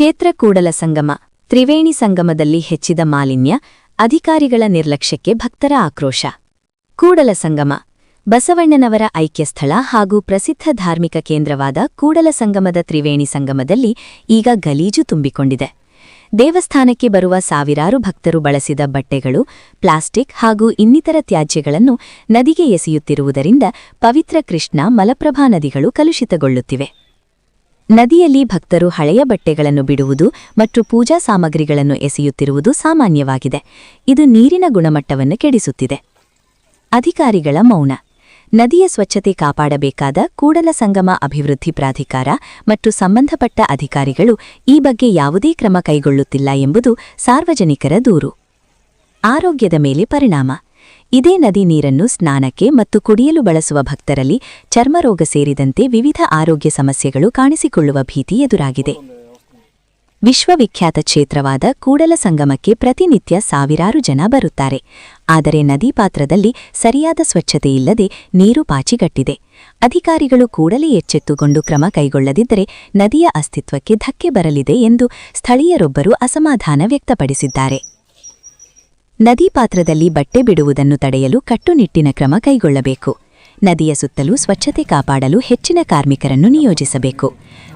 ಕ್ಷೇತ್ರ ಕೂಡಲ ಸಂಗಮ, ತ್ರಿವೇಣಿ ಸಂಗಮದಲ್ಲಿ ಹೆಚ್ಚಿದ ಮಾಲಿನ್ಯ, ಅಧಿಕಾರಿಗಳ ನಿರ್ಲಕ್ಷ್ಯಕ್ಕೆ ಭಕ್ತರ ಆಕ್ರೋಶ. ಕೂಡಲ ಸಂಗಮ, ಬಸವಣ್ಣನವರ ಐಕ್ಯಸ್ಥಳ ಹಾಗೂ ಪ್ರಸಿದ್ಧ ಧಾರ್ಮಿಕ ಕೇಂದ್ರವಾದ ಕೂಡಲ ಸಂಗಮದ ತ್ರಿವೇಣಿ ಸಂಗಮದಲ್ಲಿ ಈಗ ಗಲೀಜು ತುಂಬಿಕೊಂಡಿದೆ. ದೇವಸ್ಥಾನಕ್ಕೆ ಬರುವ ಸಾವಿರಾರು ಭಕ್ತರು ಬಳಸಿದ ಬಟ್ಟೆಗಳು, ಪ್ಲಾಸ್ಟಿಕ್ ಹಾಗೂ ಇನ್ನಿತರ ತ್ಯಾಜ್ಯಗಳನ್ನು ನದಿಗೆ ಎಸೆಯುತ್ತಿರುವುದರಿಂದ ಪವಿತ್ರ ಕೃಷ್ಣ ಮಲಪ್ರಭಾ ನದಿಗಳು ಕಲುಷಿತಗೊಳ್ಳುತ್ತಿವೆ. ನದಿಯಲ್ಲಿ ಭಕ್ತರು ಹಳೆಯ ಬಟ್ಟೆಗಳನ್ನು ಬಿಡುವುದು ಮತ್ತು ಪೂಜಾ ಸಾಮಗ್ರಿಗಳನ್ನು ಎಸೆಯುತ್ತಿರುವುದು ಸಾಮಾನ್ಯವಾಗಿದೆ. ಇದು ನೀರಿನ ಗುಣಮಟ್ಟವನ್ನು ಕೆಡಿಸುತ್ತಿದೆ. ಅಧಿಕಾರಿಗಳ ಮೌನ. ನದಿಯ ಸ್ವಚ್ಛತೆ ಕಾಪಾಡಬೇಕಾದ ಕೂಡಲ ಸಂಗಮ ಅಭಿವೃದ್ಧಿ ಪ್ರಾಧಿಕಾರ ಮತ್ತು ಸಂಬಂಧಪಟ್ಟ ಅಧಿಕಾರಿಗಳು ಈ ಬಗ್ಗೆ ಯಾವುದೇ ಕ್ರಮ ಕೈಗೊಳ್ಳುತ್ತಿಲ್ಲ ಎಂಬುದು ಸಾರ್ವಜನಿಕರ ದೂರು. ಆರೋಗ್ಯದ ಮೇಲೆ ಪರಿಣಾಮ. ಇದೇ ನದಿ ನೀರನ್ನು ಸ್ನಾನಕ್ಕೆ ಮತ್ತು ಕುಡಿಯಲು ಬಳಸುವ ಭಕ್ತರಲ್ಲಿ ಚರ್ಮರೋಗ ಸೇರಿದಂತೆ ವಿವಿಧ ಆರೋಗ್ಯ ಸಮಸ್ಯೆಗಳು ಕಾಣಿಸಿಕೊಳ್ಳುವ ಭೀತಿ ಎದುರಾಗಿದೆ. ವಿಶ್ವವಿಖ್ಯಾತ ಕ್ಷೇತ್ರವಾದ ಕೂಡಲ ಸಂಗಮಕ್ಕೆ ಪ್ರತಿನಿತ್ಯ ಸಾವಿರಾರು ಜನ ಬರುತ್ತಾರೆ. ಆದರೆ ನದಿ ಪಾತ್ರದಲ್ಲಿ ಸರಿಯಾದ ಸ್ವಚ್ಛತೆಯಿಲ್ಲದೆ ನೀರು ಪಾಚಿಗಟ್ಟಿದೆ. ಅಧಿಕಾರಿಗಳು ಕೂಡಲೇ ಎಚ್ಚೆತ್ತುಕೊಂಡು ಕ್ರಮ ಕೈಗೊಳ್ಳದಿದ್ದರೆ ನದಿಯ ಅಸ್ತಿತ್ವಕ್ಕೆ ಧಕ್ಕೆ ಬರಲಿದೆ ಎಂದು ಸ್ಥಳೀಯರೊಬ್ಬರು ಅಸಮಾಧಾನ ವ್ಯಕ್ತಪಡಿಸಿದ್ದಾರೆ. ನದಿ ಪಾತ್ರದಲ್ಲಿ ಬಟ್ಟೆ ಬಿಡುವುದನ್ನು ತಡೆಯಲು ಕಟ್ಟುನಿಟ್ಟಿನ ಕ್ರಮ ಕೈಗೊಳ್ಳಬೇಕು. ನದಿಯ ಸುತ್ತಲೂ ಸ್ವಚ್ಛತೆ ಕಾಪಾಡಲು ಹೆಚ್ಚಿನ ಕಾರ್ಮಿಕರನ್ನು ನಿಯೋಜಿಸಬೇಕು.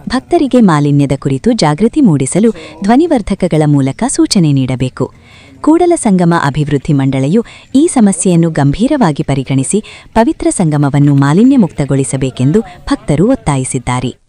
ಭಕ್ತರಿಗೆ ಮಾಲಿನ್ಯದ ಕುರಿತು ಜಾಗೃತಿ ಮೂಡಿಸಲು ಧ್ವನಿವರ್ಧಕಗಳ ಮೂಲಕ ಸೂಚನೆ ನೀಡಬೇಕು. ಕೂಡಲ ಸಂಗಮ ಅಭಿವೃದ್ಧಿ ಮಂಡಳಿಯು ಈ ಸಮಸ್ಯೆಯನ್ನು ಗಂಭೀರವಾಗಿ ಪರಿಗಣಿಸಿ ಪವಿತ್ರ ಸಂಗಮವನ್ನು ಮಾಲಿನ್ಯ ಮುಕ್ತಗೊಳಿಸಬೇಕೆಂದು ಭಕ್ತರು ಒತ್ತಾಯಿಸಿದ್ದಾರೆ.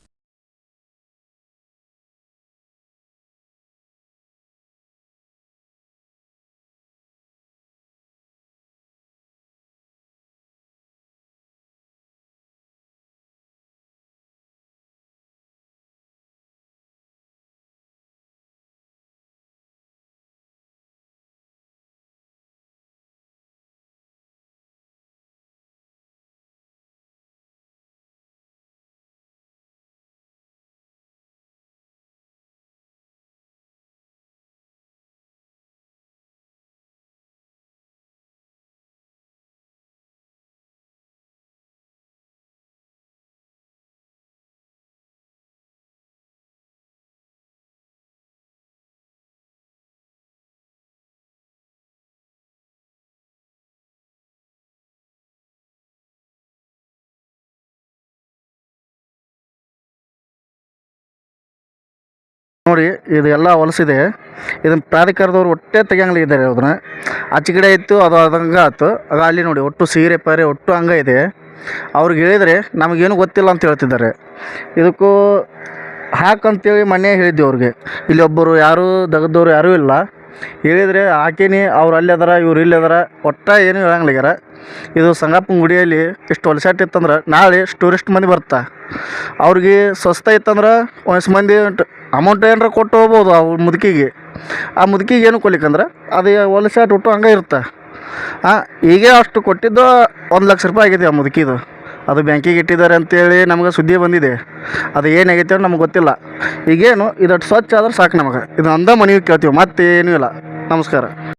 ನೋಡಿ, ಇದು ಎಲ್ಲ ಹೊಲಸಿದೆ. ಇದನ್ನ ಪ್ರಾಧಿಕಾರದವ್ರು ಒಟ್ಟೆ ತೆಗಿಯಂಗಿಲ್ಲ ಇದ್ದಾರೆ ಅದನ್ನ. ಆಚೆ ಕಡೆ ಇತ್ತು, ಅದು ಅದಂಗೆ ಆಯ್ತು ಅದು ಅಲ್ಲಿ ನೋಡಿ, ಒಟ್ಟು ಸೀರೆ, ಪಾರೆ, ಒಟ್ಟು ಹಂಗೆ ಇದೆ. ಅವ್ರಿಗೆ ಹೇಳಿದರೆ ನಮಗೇನು ಗೊತ್ತಿಲ್ಲ ಅಂತ ಹೇಳ್ತಿದ್ದಾರೆ. ಇದಕ್ಕೂ ಹಾಕಂತೇಳಿ ಮೊನ್ನೆ ಹೇಳಿದ್ವಿ ಅವ್ರಿಗೆ. ಇಲ್ಲಿ ಒಬ್ಬರು ಯಾರೂ ದಗದವ್ರು ಯಾರೂ ಇಲ್ಲ. ಹೇಳಿದರೆ ಹಾಕಿನಿ ಅವ್ರು ಅಲ್ಲಿ ಅದಾರ, ಇವ್ರು ಇಲ್ಲಿ ಅದರ, ಒಟ್ಟ ಏನು ಹೇಳಂಗಿಲ್ಲ ಇದು ಸಂಗಪ್ಪನ ಗುಡಿಯಲ್ಲಿ ಇಷ್ಟು ಹೊಲಸಾಟ ಇತ್ತಂದ್ರೆ ನಾಳೆ ಟೂರಿಸ್ಟ್ ಮಂದಿ ಬರ್ತಾ. ಅವ್ರಿಗೆ ಸ್ವಸ್ಥ ಇತ್ತಂದ್ರೆ ಒಂದಿಷ್ಟು ಮಂದಿ ಅಮೌಂಟ್ ಏನಾರ ಕೊಟ್ಟು ಹೋಗ್ಬೋದು ಆ ಮುದುಕಿಗೆ. ಆ ಮುದುಕಿಗೆ ಏನು ಕೊಡ್ಲಿಕ್ಕಂದ್ರೆ ಅದು ಒಲ್ ಶರ್ಟ್ ಹುಟ್ಟು ಹಂಗೆ ಇರುತ್ತೆ. ಹಾಂ ಈಗೇ ಅಷ್ಟು ಕೊಟ್ಟಿದ್ದು ಒಂದು ಲಕ್ಷ ರೂಪಾಯಿ ಆಗಿದೆ ಆ ಮುದುಕಿದು. ಅದು ಬ್ಯಾಂಕಿಗೆ ಇಟ್ಟಿದ್ದಾರೆ ಅಂತೇಳಿ ನಮಗೆ ಸುದ್ದಿ ಬಂದಿದೆ. ಅದು ಏನಾಗೈತೆ ಅಂತ ನಮ್ಗೆ ಗೊತ್ತಿಲ್ಲ. ಈಗೇನು ಇದಷ್ಟು ಸ್ವಚ್ಛ ಆದ್ರೆ ಸಾಕು ನಮಗೆ. ಇದು ಅಂದ ಮನವಿ ಕೇಳ್ತೀವಿ, ಮತ್ತೇನೂ ಇಲ್ಲ. ನಮಸ್ಕಾರ.